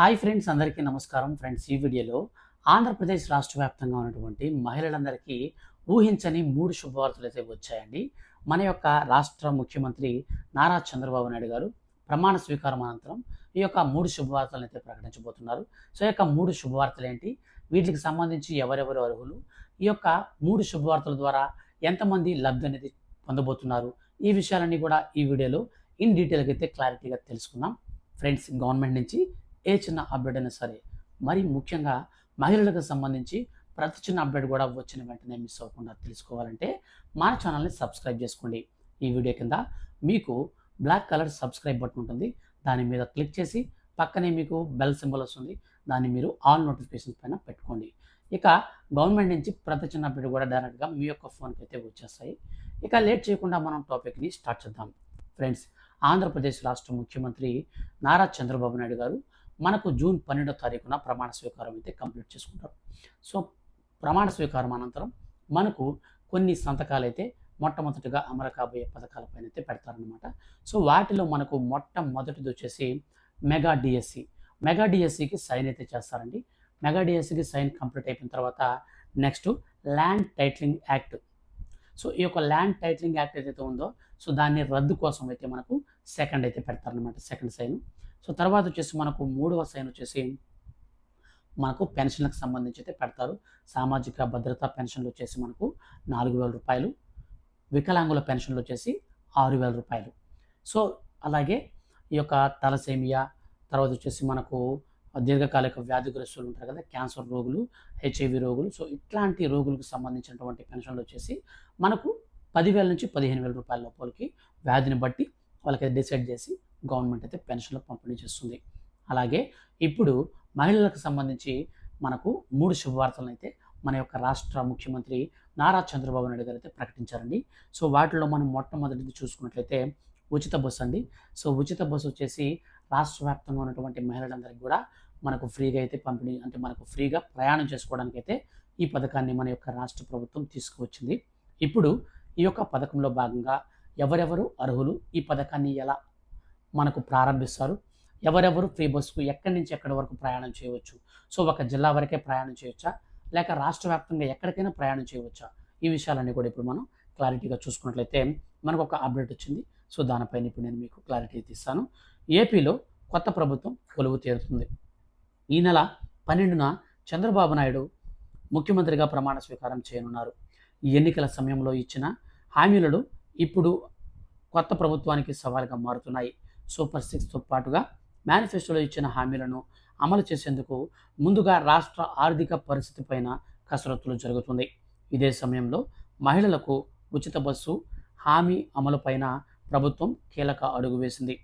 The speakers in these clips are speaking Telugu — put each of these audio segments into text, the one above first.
హాయ్ ఫ్రెండ్స్ అందరికీ నమస్కారం. ఫ్రెండ్స్ ఈ వీడియోలో ఆంధ్రప్రదేశ్ రాష్ట్ర వ్యాప్తంగా ఉన్నటువంటి మహిళలందరికీ ఊహించని మూడు శుభవార్తలు అయితే వచ్చాయండి. మన యొక్క రాష్ట్ర ముఖ్యమంత్రి నారా చంద్రబాబు నాయుడు గారు ప్రమాణ స్వీకారం అనంతరం ఈ యొక్క మూడు శుభవార్తలను అయితే ప్రకటించబోతున్నారు. సో ఈ యొక్క మూడు శుభవార్తలు ఏంటి? వీటికి సంబంధించి ఎవరెవరు అర్హులు? ఈ యొక్క మూడు శుభవార్తల ద్వారా ఎంతమంది లబ్ధి అనేది పొందబోతున్నారు? ఈ విషయాలన్నీ కూడా ఈ వీడియోలో ఇన్ డీటెయిల్గా అయితే క్లారిటీగా తెలుసుకుందాం. ఫ్రెండ్స్ గవర్నమెంట్ నుంచి ఏ చిన్న అప్డేట్ అయినా సరే మరి ముఖ్యంగా మహిళలకు సంబంధించి ప్రతి చిన్న అప్డేట్ కూడా వచ్చిన వెంటనే మిస్ అవ్వకుండా తెలుసుకోవాలంటే మన ఛానల్ని సబ్స్క్రైబ్ చేసుకోండి. ఈ వీడియో కింద మీకు బ్లాక్ కలర్ సబ్స్క్రైబ్ బటన్ ఉంటుంది. దాని మీద క్లిక్ చేసి పక్కనే మీకు బెల్ సింబల్ వస్తుంది. దాన్ని మీరు ఆల్ నోటిఫికేషన్స్ పైన పెట్టుకోండి. ఇక గవర్నమెంట్ నుంచి ప్రతి చిన్న అప్డేట్ కూడా డైరెక్ట్గా మీ యొక్క ఫోన్కి అయితే వచ్చేస్తాయి. ఇక లేట్ చేయకుండా మనం టాపిక్ని స్టార్ట్ చేద్దాం. ఫ్రెండ్స్ ఆంధ్రప్రదేశ్ రాష్ట్ర ముఖ్యమంత్రి నారా చంద్రబాబు నాయుడు గారు మనకు జూన్ పన్నెండో తారీఖున ప్రమాణ స్వీకారం అయితే కంప్లీట్ చేసుకుంటారు. సో ప్రమాణ స్వీకారం అనంతరం మనకు కొన్ని సంతకాలు అయితే మొట్టమొదటిగా అమలు కాబోయే పథకాలపైన అయితే పెడతారనమాట సో వాటిలో మనకు మొట్టమొదటిది వచ్చేసి మెగా డిఎస్సి. మెగా డిఎస్సికి సైన్ అయితే చేస్తారండి. మెగా డిఎస్సికి సైన్ కంప్లీట్ అయిపోయిన తర్వాత next land titling act. So ఈ యొక్క ల్యాండ్ టైటిలింగ్ యాక్ట్ ఏదైతే ఉందో సో దాన్ని రద్దు కోసం అయితే మనకు సెకండ్ అయితే పెడతారనమాట సెకండ్ సైన్. సో తర్వాత వచ్చేసి మనకు మూడవ సైన్ వచ్చేసి మనకు పెన్షన్లకు సంబంధించి అయితే పెడతారు. సామాజిక భద్రతా పెన్షన్లు వచ్చేసి మనకు నాలుగు వేల రూపాయలు. వికలాంగుల పెన్షన్లు వచ్చేసి ఆరు వేల రూపాయలు. సో అలాగే ఈ యొక్క తలసేమియా తర్వాత వచ్చేసి మనకు దీర్ఘకాలిక వ్యాధిగ్రస్తులు ఉంటారు కదా క్యాన్సర్ రోగులు హెచ్ఐవి రోగులు. సో ఇట్లాంటి రోగులకు సంబంధించినటువంటి పెన్షన్లు వచ్చేసి మనకు పదివేల నుంచి పదిహేను వేల రూపాయల లోపలికి వ్యాధిని బట్టి వాళ్ళకి డిసైడ్ చేసి గవర్నమెంట్ అయితే పెన్షన్లు పంపిణీ చేస్తుంది. అలాగే ఇప్పుడు మహిళలకు సంబంధించి మనకు మూడు శుభవార్తలను అయితే మన యొక్క రాష్ట్ర ముఖ్యమంత్రి నారా చంద్రబాబు నాయుడు గారు అయితే ప్రకటించారండి. సో వాటిలో మనం మొట్టమొదటిది చూసుకున్నట్లయితే ఉచిత బస్సు అండి. సో ఉచిత బస్సు వచ్చేసి రాష్ట్ర వ్యాప్తంగా ఉన్నటువంటి మహిళలందరికీ కూడా మనకు ఫ్రీగా అయితే పంపిణీ అంటే మనకు ఫ్రీగా ప్రయాణం చేసుకోవడానికి అయితే ఈ పథకాన్ని మన యొక్క రాష్ట్ర ప్రభుత్వం తీసుకువచ్చింది. ఇప్పుడు ఈ యొక్క పథకంలో భాగంగా ఎవరెవరు అర్హులు? ఈ పథకాన్ని ఎలా మనకు ప్రారంభిస్తారు. ఎవరెవరు ఫ్రీ బస్సుకు ఎక్కడి నుంచి ఎక్కడి వరకు ప్రయాణం చేయవచ్చు? సో ఒక జిల్లా వరకే ప్రయాణం చేయొచ్చా? లేక రాష్ట్ర వ్యాప్తంగా ఎక్కడికైనా ప్రయాణం చేయవచ్చా? ఈ విషయాలన్నీ కూడా ఇప్పుడు మనం క్లారిటీగా చూసుకున్నట్లయితే మనకు ఒక అప్డేట్ వచ్చింది. సో దానిపైన ఇప్పుడు నేను మీకు క్లారిటీ తీస్తాను. ఏపీలో కొత్త ప్రభుత్వం కొలువు తీరుతుంది. ఈ నెల పన్నెండున చంద్రబాబు నాయుడు ముఖ్యమంత్రిగా ప్రమాణ స్వీకారం చేయనున్నారు. ఈ ఎన్నికల సమయంలో ఇచ్చిన హామీలను ఇప్పుడు కొత్త ప్రభుత్వానికి సవాల్గా మారుతున్నాయి. సూపర్ సిక్స్తో పాటుగా మేనిఫెస్టోలో ఇచ్చిన హామీలను అమలు చేసేందుకు ముందుగా రాష్ట్ర ఆర్థిక పరిస్థితిపైన కసరత్తులు జరుగుతుంది. ఇదే సమయంలో మహిళలకు ఉచిత బస్సు హామీ అమలుపైన ప్రభుత్వం కీలక అడుగు వేసింది.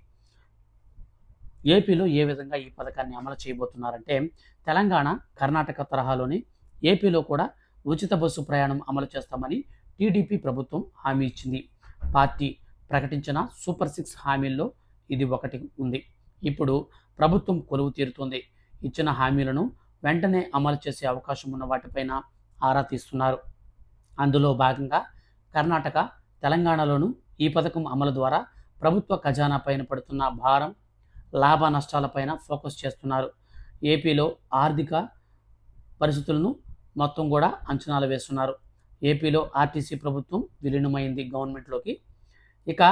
ఏపీలో ఏ విధంగా ఈ పథకాన్ని అమలు చేయబోతున్నారంటే తెలంగాణ కర్ణాటక తరహాలోనే ఏపీలో కూడా ఉచిత బస్సు ప్రయాణం అమలు చేస్తామని టీడీపీ ప్రభుత్వం హామీ ఇచ్చింది. పార్టీ ప్రకటించిన సూపర్ సిక్స్ హామీల్లో ఇది ఒకటి ఉంది. ఇప్పుడు ప్రభుత్వం కొలువు తీరుతుంది. ఇచ్చిన హామీలను వెంటనే అమలు చేసే అవకాశం ఉన్న వాటిపైన ఆరా తీస్తున్నారు. అందులో భాగంగా కర్ణాటక తెలంగాణలోను ఈ పథకం అమలు ద్వారా ప్రభుత్వ ఖజానా పైన పడుతున్న భారం లాభ నష్టాలపైన ఫోకస్ చేస్తున్నారు. ఏపీలో ఆర్థిక పరిస్థితులను మొత్తం కూడా అంచనాలు వేస్తున్నారు. ఏపీలో ఆర్టీసీ ప్రభుత్వం విలీనమైంది గవర్నమెంట్లోకి. ఇక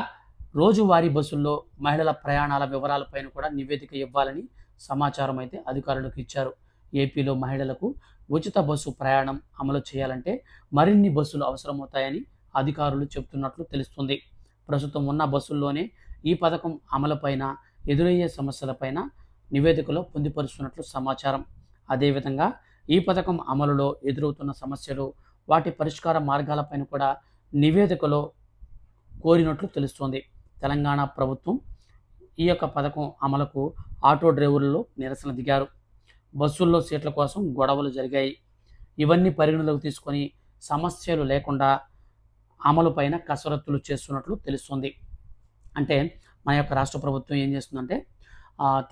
రోజువారీ బస్సుల్లో మహిళల ప్రయాణాల వివరాలపైన కూడా నివేదిక ఇవ్వాలని సమాచారం అయితే అధికారులకు ఇచ్చారు. ఏపీలో మహిళలకు ఉచిత బస్సు ప్రయాణం అమలు చేయాలంటే మరిన్ని బస్సులు అవసరమవుతాయని అధికారులు చెబుతున్నట్లు తెలుస్తుంది. ప్రస్తుతం ఉన్న బస్సుల్లోనే ఈ పథకం అమలుపైన ఎదురయ్యే సమస్యలపైన నివేదికలో పొందుపరుస్తున్నట్లు సమాచారం. అదేవిధంగా ఈ పథకం అమలులో ఎదురవుతున్న సమస్యలు వాటి పరిష్కార మార్గాలపైన కూడా నివేదికలో కోరినట్లు తెలుస్తోంది. తెలంగాణ ప్రభుత్వం ఈ యొక్క పథకం అమలుకు ఆటో డ్రైవర్లు నిరసన దిగారు. బస్సుల్లో సీట్ల కోసం గొడవలు జరిగాయి. ఇవన్నీ పరిగణలోకి తీసుకొని సమస్యలు లేకుండా అమలుపైన కసరత్తులు చేస్తున్నట్లు తెలుస్తుంది. అంటే మన యొక్క రాష్ట్ర ప్రభుత్వం ఏం చేస్తుందంటే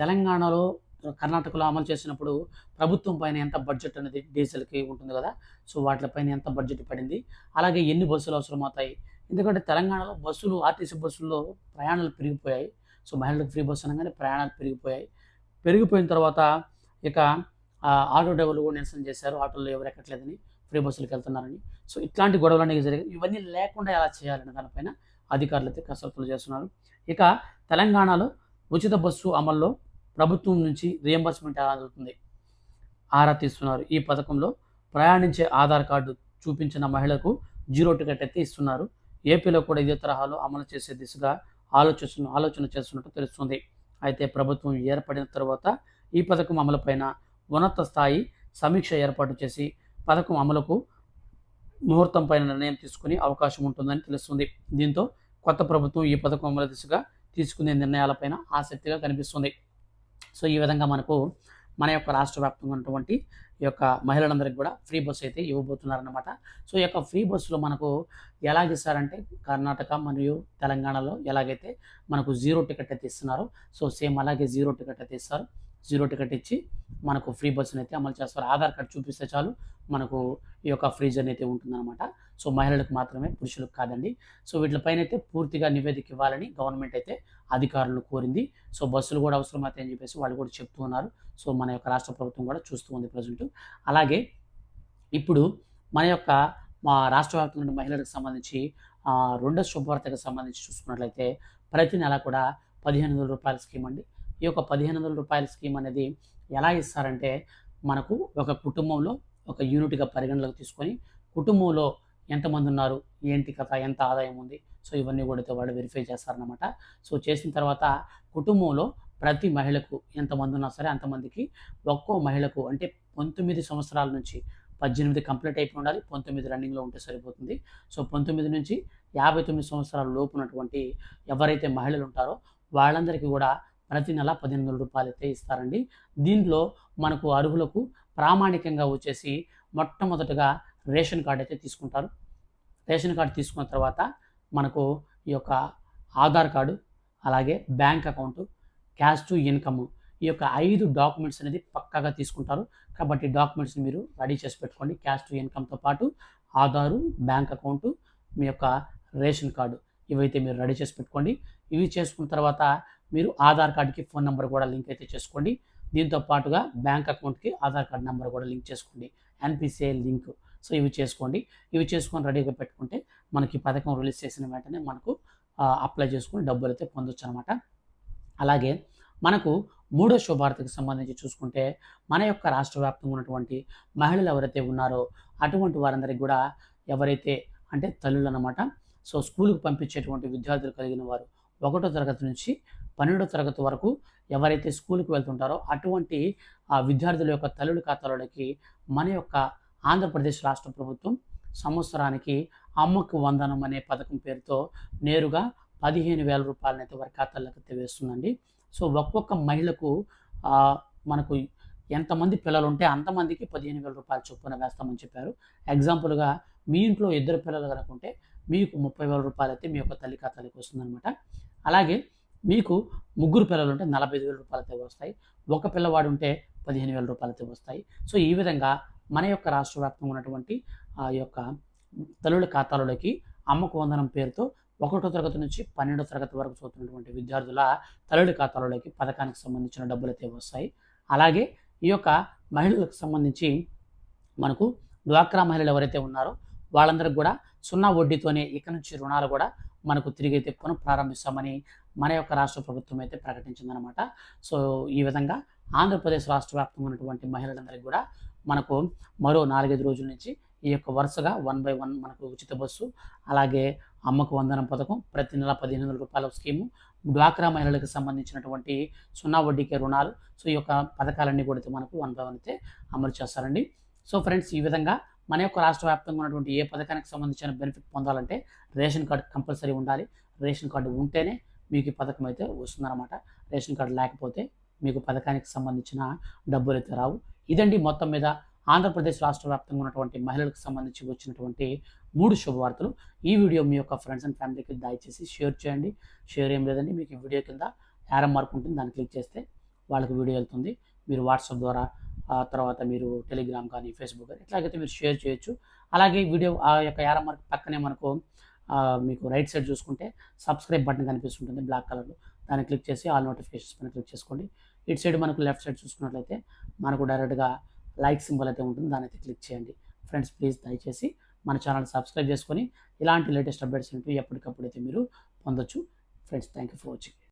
తెలంగాణలో కర్ణాటకలో అమలు చేసినప్పుడు ప్రభుత్వం పైన ఎంత బడ్జెట్ అనేది డీజిల్కి ఉంటుంది కదా సో వాటిపైన ఎంత బడ్జెట్ పడింది అలాగే ఎన్ని బస్సులు అవసరమవుతాయి ఎందుకంటే తెలంగాణలో బస్సులు ఆర్టీసీ బస్సుల్లో ప్రయాణాలు పెరిగిపోయాయి. సో మహిళలకు ఫ్రీ బస్సు అనగానే ప్రయాణాలు పెరిగిపోయాయి. పెరిగిపోయిన తర్వాత ఇక ఆటో డ్రైవర్లు కూడా నిరసన చేశారు. ఆటోలో ఎవరు ఎక్కట్లేదని ఫ్రీ బస్సులకు వెళ్తున్నారని. సో ఇట్లాంటి గొడవలు అనేవి జరిగాయి. ఇవన్నీ లేకుండా ఎలా చేయాలనే దానిపైన అధికారులు అయితే కసరత్తులు చేస్తున్నారు. ఇక తెలంగాణలో ఉచిత బస్సు అమల్లో ప్రభుత్వం నుంచి రియంబర్స్మెంట్ ఎలా జరుగుతుంది? ఆరా తీస్తున్నారు. ఈ పథకంలో ప్రయాణించే ఆధార్ కార్డు చూపించిన మహిళకు జీరో టికెట్ అయితే ఇస్తున్నారు. ఏపీలో కూడా ఇదే తరహాలో అమలు చేసే దిశగా ఆలోచన ఆలోచన చేస్తున్నట్టు తెలుస్తుంది. అయితే ప్రభుత్వం ఏర్పడిన తర్వాత ఈ పథకం అమలుపైన ఉన్నత స్థాయి సమీక్ష ఏర్పాటు చేసి పథకం అమలుకు ముహూర్తం పైన నిర్ణయం తీసుకునే అవకాశం ఉంటుందని తెలుస్తుంది. దీంతో కొత్త ప్రభుత్వం ఈ పథకం అమలు దిశగా తీసుకునే నిర్ణయాలపైన ఆసక్తిగా కనిపిస్తుంది. సో ఈ విధంగా మనకు మన యొక్క రాష్ట్ర వ్యాప్తంగా ఉన్నటువంటి ఈ యొక్క మహిళలందరికీ కూడా ఫ్రీ బస్సు అయితే ఇవ్వబోతున్నారనమాట సో ఈ యొక్క ఫ్రీ బస్సులో మనకు ఎలాగిస్తారంటే కర్ణాటక మరియు తెలంగాణలో ఎలాగైతే మనకు జీరో టికెట్ అయితే ఇస్తున్నారో సో సేమ్ అలాగే జీరో టికెట్ అయితే ఇస్తారు. జీరో టికెట్ ఇచ్చి మనకు ఫ్రీ బస్సును అయితే అమలు చేస్తారు. ఆధార్ కార్డు చూపిస్తే చాలు మనకు ఈ యొక్క ఫ్రీ జర్నీ అయితే ఉంటుందన్నమాట. సో మహిళలకు మాత్రమే పురుషులకు కాదండి. సో వీటిపైన అయితే పూర్తిగా నివేదిక ఇవ్వాలని గవర్నమెంట్ అయితే అధికారులను కోరింది. సో బస్సులు కూడా అవసరమైతే అని చెప్పేసి వాళ్ళు కూడా చెప్తూ ఉన్నారు. సో మన యొక్క రాష్ట్ర ప్రభుత్వం కూడా చూస్తూ ఉంది ప్రజెంట్. అలాగే ఇప్పుడు మన యొక్క మా రాష్ట్ర వ్యాప్తంగా మహిళలకు సంబంధించి రెండో శుభవార్తకు సంబంధించి చూసుకున్నట్లయితే ప్రతి నెల కూడా పదిహేను వందల రూపాయల స్కీమ్ అండి. ఈ యొక్క పదిహేను వందల రూపాయల స్కీమ్ అనేది ఎలా ఇస్తారంటే మనకు ఒక కుటుంబంలో ఒక యూనిట్గా పరిగణలోకి తీసుకొని కుటుంబంలో ఎంతమంది ఉన్నారు ఏంటి కథ ఎంత ఆదాయం ఉంది సో ఇవన్నీ కూడా వాళ్ళు వెరిఫై చేస్తారనమాట సో చేసిన తర్వాత కుటుంబంలో ప్రతి మహిళకు ఎంతమంది ఉన్నా సరే అంతమందికి ఒక్కో మహిళకు అంటే పంతొమ్మిది సంవత్సరాల నుంచి పద్దెనిమిది కంప్లీట్ అయిపోయి ఉండాలి పంతొమ్మిది రన్నింగ్లో ఉంటే సరిపోతుంది. సో పంతొమ్మిది నుంచి యాభై తొమ్మిది సంవత్సరాల లోపు ఉన్నటువంటి ఎవరైతే మహిళలు ఉంటారో వాళ్ళందరికీ కూడా ప్రతి నెల పదిహేను వందల రూపాయలు అయితే ఇస్తారండి. దీంట్లో మనకు అర్హులకు ప్రామాణికంగా వచ్చేసి మొట్టమొదటగా రేషన్ కార్డు అయితే తీసుకుంటారు. రేషన్ కార్డు తీసుకున్న తర్వాత మనకు ఈ యొక్క ఆధార్ కార్డు అలాగే bank account cash to income ఈ యొక్క ఐదు డాక్యుమెంట్స్ అనేది పక్కాగా తీసుకుంటారు. కాబట్టి డాక్యుమెంట్స్ని మీరు రెడీ చేసి పెట్టుకోండి. క్యాష్ టు ఇన్కమ్తో పాటు ఆధారు బ్యాంక్ అకౌంట్ మీ యొక్క రేషన్ కార్డు ఇవైతే మీరు రెడీ చేసి పెట్టుకోండి. ఇవి చేసుకున్న తర్వాత మీరు ఆధార్ కార్డుకి ఫోన్ నెంబర్ కూడా లింక్ అయితే చేసుకోండి. దీంతో పాటుగా బ్యాంక్ అకౌంట్కి ఆధార్ కార్డ్ నెంబర్ కూడా లింక్ చేసుకోండి. NPCI link. సో ఇవి చేసుకోండి. ఇవి చేసుకొని రెడీగా పెట్టుకుంటే మనకి పథకం రిలీజ్ చేసిన వెంటనే మనకు అప్లై చేసుకుని డబ్బులు అయితే పొందొచ్చు అనమాట అలాగే మనకు మూడో శుభార్తకు సంబంధించి చూసుకుంటే మన యొక్క రాష్ట్ర వ్యాప్తంగా ఉన్నటువంటి మహిళలు ఎవరైతే ఉన్నారో అటువంటి వారందరికీ కూడా ఎవరైతే అంటే తల్లులు అనమాట సో స్కూల్కి పంపించేటువంటి విద్యార్థులు కలిగిన వారు ఒకటో తరగతి నుంచి పన్నెండో తరగతి వరకు ఎవరైతే స్కూల్కి వెళ్తుంటారో అటువంటి ఆ విద్యార్థుల యొక్క తల్లుల ఖాతాలోకి మన యొక్క ఆంధ్రప్రదేశ్ రాష్ట్ర ప్రభుత్వం సంవత్సరానికి అమ్మకు వందనం అనే పథకం పేరుతో నేరుగా పదిహేను వేల రూపాయలని అయితే వారి ఖాతాలకు వేస్తుందండి. సో ఒక్కొక్క మహిళకు మనకు ఎంతమంది పిల్లలు ఉంటే అంతమందికి పదిహేను వేల రూపాయల చొప్పున వేస్తామని చెప్పారు. ఎగ్జాంపుల్గా మీ ఇంట్లో ఇద్దరు పిల్లలు కనుక ఉంటే మీకు ముప్పై వేల రూపాయలు అయితే మీ యొక్క తల్లి ఖాతాలకు వస్తుందన్నమాట. అలాగే మీకు ముగ్గురు పిల్లలు ఉంటే నలభై ఐదు వేల రూపాయల తెగ వస్తాయి. ఒక పిల్లవాడు ఉంటే పదిహేను వేల రూపాయల తెగ వస్తాయి. సో ఈ విధంగా మన యొక్క రాష్ట్ర వ్యాప్తంగా ఉన్నటువంటి ఆ యొక్క తల్లుల ఖాతాలలోకి అమ్మకు వందనం పేరుతో ఒకటో తరగతి నుంచి పన్నెండో తరగతి వరకు చదువుతున్నటువంటి విద్యార్థుల తల్లుడి ఖాతాలలోకి పథకానికి సంబంధించిన డబ్బులు అయితే వస్తాయి. అలాగే ఈ యొక్క మహిళలకు సంబంధించి మనకు డ్వాక్రా మహిళలు ఎవరైతే ఉన్నారో వాళ్ళందరికీ కూడా సున్నా వడ్డీతోనే ఇక నుంచి రుణాలు కూడా మనకు తిరిగి అయితే పునః ప్రారంభిస్తామని మన యొక్క రాష్ట్ర ప్రభుత్వం అయితే ప్రకటించిందనమాట సో ఈ విధంగా ఆంధ్రప్రదేశ్ రాష్ట్ర వ్యాప్తంగా ఉన్నటువంటి మహిళలందరికీ కూడా మనకు మరో నాలుగైదు రోజుల నుంచి ఈ యొక్క వరుసగా వన్ బై వన్ మనకు ఉచిత బస్సు అలాగే అమ్మకు వందనం పథకం ప్రతి నెల పదిహేను వందల రూపాయల స్కీము డ్వాక్రా మహిళలకు సంబంధించినటువంటి సున్నా వడ్డీకే రుణాలు. సో ఈ యొక్క పథకాలన్నీ కూడా మనకు వన్ బై వన్ అయితే అమలు చేస్తారండి. సో ఫ్రెండ్స్ ఈ విధంగా మన యొక్క రాష్ట్ర వ్యాప్తంగా ఉన్నటువంటి ఏ పథకానికి సంబంధించిన బెనిఫిట్ పొందాలంటే రేషన్ కార్డు కంపల్సరీ ఉండాలి. రేషన్ కార్డు ఉంటేనే మీకు ఈ పథకం అయితే వస్తుందన్నమాట. రేషన్ కార్డు లేకపోతే మీకు పథకానికి సంబంధించిన డబ్బులు అయితే రావు. ఇదండి మొత్తం మీద ఆంధ్రప్రదేశ్ రాష్ట్ర వ్యాప్తంగా ఉన్నటువంటి మహిళలకు సంబంధించి వచ్చినటువంటి మూడు శుభవార్తలు. ఈ వీడియో మీ యొక్క ఫ్రెండ్స్ అండ్ ఫ్యామిలీకి దయచేసి షేర్ చేయండి. షేర్ ఏం లేదండి మీకు ఈ వీడియో కింద యారం మార్క్ ఉంటుంది దాన్ని క్లిక్ చేస్తే వాళ్ళకి వీడియో వెళ్తుంది. మీరు వాట్సాప్ ద్వారా తర్వాత మీరు టెలిగ్రామ్ కానీ ఫేస్బుక్ కానీ ఎట్లాగైతే మీరు షేర్ చేయొచ్చు. అలాగే వీడియో ఆ యొక్క యారో మార్క్ పక్కనే మనకు మీకు రైట్ సైడ్ చూసుకుంటే సబ్స్క్రైబ్ బటన్ కనిపిస్తుంటుంది బ్లాక్ కలర్లో దాన్ని క్లిక్ చేసి ఆల్ నోటిఫికేషన్స్ పైన క్లిక్ చేసుకోండి. ఇటు సైడ్ మనకు లెఫ్ట్ సైడ్ చూసుకున్నట్లయితే మనకు డైరెక్ట్గా లైక్ సింబల్ అయితే ఉంటుంది. దాన్ని అయితే క్లిక్ చేయండి. ఫ్రెండ్స్ ప్లీజ్ దయచేసి మన ఛానల్ సబ్స్క్రైబ్ చేసుకొని ఇలాంటి లేటెస్ట్ అప్డేట్స్ ఏంటి ఎప్పటికప్పుడు అయితే మీరు పొందొచ్చు. Friends thank you for watching